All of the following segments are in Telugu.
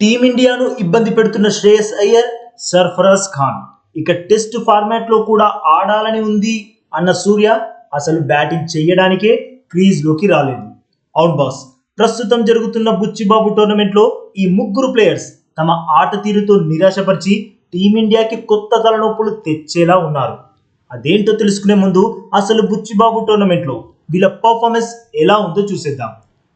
టీమిండియాను ఇబ్బంది పెడుతున్న శ్రేయస్ అయ్యర్ సర్ఫరాజ్ ఖాన్. ఇక టెస్ట్ ఫార్మాట్లో కూడా ఆడాలని ఉంది అన్న సూర్య అసలు బ్యాటింగ్ చేయడానికే క్రీజ్లోకి రాలేదు. అవును బాస్ ప్రస్తుతం జరుగుతున్న బుచ్చిబాబు టోర్నమెంట్లో ఈ ముగ్గురు ప్లేయర్స్ తమ ఆట తీరుతో నిరాశపరిచి టీమిండియాకి కొత్త తలనొప్పులు తెచ్చేలా ఉన్నారు. అదేంటో తెలుసుకునే ముందు అసలు బుచ్చిబాబు టోర్నమెంట్లో వీళ్ళ పర్ఫార్మెన్స్ ఎలా ఉందో చూసేద్దాం.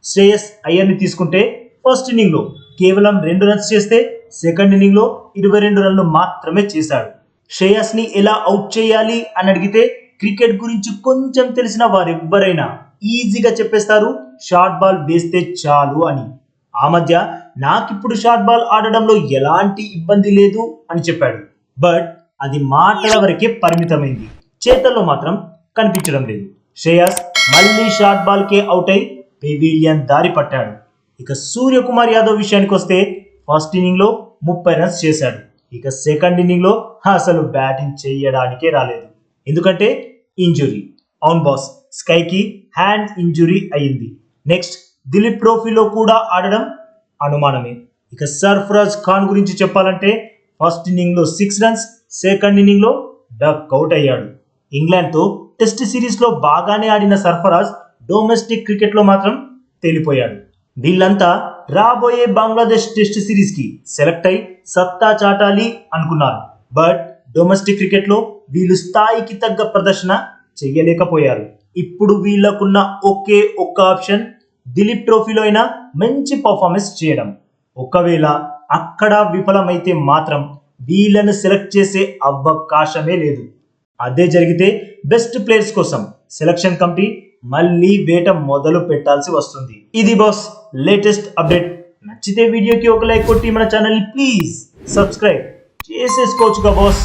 శ్రేయస్ అయ్యర్ని తీసుకుంటే ఫస్ట్ ఇన్నింగ్లో కేవలం రెండు రన్స్ చేస్తే సెకండ్ ఇన్నింగ్లో ఇరవై రెండు రన్లు మాత్రమే చేశాడు. శ్రేయస్ని ఎలా అవుట్ చేయాలి అని అడిగితే క్రికెట్ గురించి కొంచెం తెలిసిన వారెవ్వరైనా ఈజీగా చెప్పేస్తారు షార్ట్ బాల్ వేస్తే చాలు అని. ఆ మధ్య నాకిప్పుడు షార్ట్ బాల్ ఆడడంలో ఎలాంటి ఇబ్బంది లేదు అని చెప్పాడు. బట్ అది మాటల వరకే పరిమితమైంది. చేతల్లో మాత్రం కనిపించడం లేదు. శ్రేయస్ మళ్ళీ షార్ట్ బాల్ కే అవుట్ అయి పెవిలియన్ దారి పట్టాడు. ఇక సూర్యకుమార్ యాదవ్ విషయానికి వస్తే ఫస్ట్ ఇన్నింగ్లో ముప్పై రన్స్ చేశాడు. ఇక సెకండ్ ఇన్నింగ్లో అసలు బ్యాటింగ్ చేయడానికే రాలేదు. ఎందుకంటే ఇంజురీ. అవును బాస్ స్కైకి హ్యాండ్ ఇంజురీ అయింది నెక్స్ట్ దిలీప్ ట్రోఫీలో కూడా ఆడడం అనుమానమే. ఇక సర్ఫరాజ్ ఖాన్ గురించి చెప్పాలంటే ఫస్ట్ ఇన్నింగ్లో సిక్స్ రన్స్ సెకండ్ ఇన్నింగ్లో డక్ అవుట్ అయ్యాడు. ఇంగ్లాండ్తో టెస్ట్ సిరీస్లో బాగానే ఆడిన సర్ఫరాజ్ డొమెస్టిక్ క్రికెట్లో మాత్రం తేలిపోయాడు. వీళ్ళంతా రాబోయే బంగ్లాదేశ్ టెస్ట్ సిరీస్కి సెలెక్ట్ అయి సత్తా చాటాలి అనుకున్నారు. బట్ డొమెస్టిక్ క్రికెట్లో వీళ్ళు స్థాయికి తగ్గ ప్రదర్శన చేయలేకపోయారు ఇప్పుడు వీళ్ళకున్న ఒకే ఒక్క ఆప్షన్ దిలీప్ ట్రోఫీలో అయినా మంచి పర్ఫార్మెన్స్ చేయడం. ఒకవేళ అక్కడ విఫలమైతే మాత్రం వీళ్ళను సెలెక్ట్ చేసే అవకాశమే లేదు. అదే జరిగితే బెస్ట్ ప్లేయర్స్ కోసం సెలక్షన్ కమిటీ మళ్ళీ వేట మొదలు పెట్టాల్సి వస్తుంది. ఇది బాస్ లేటెస్ట్ అప్డేట్ నచ్చితే వీడియోకి ఒక లైక్ కొట్టి మన ఛానల్ ప్లీజ్ సబ్స్క్రైబ్ చేసేసుకోవచ్చుగా బాస్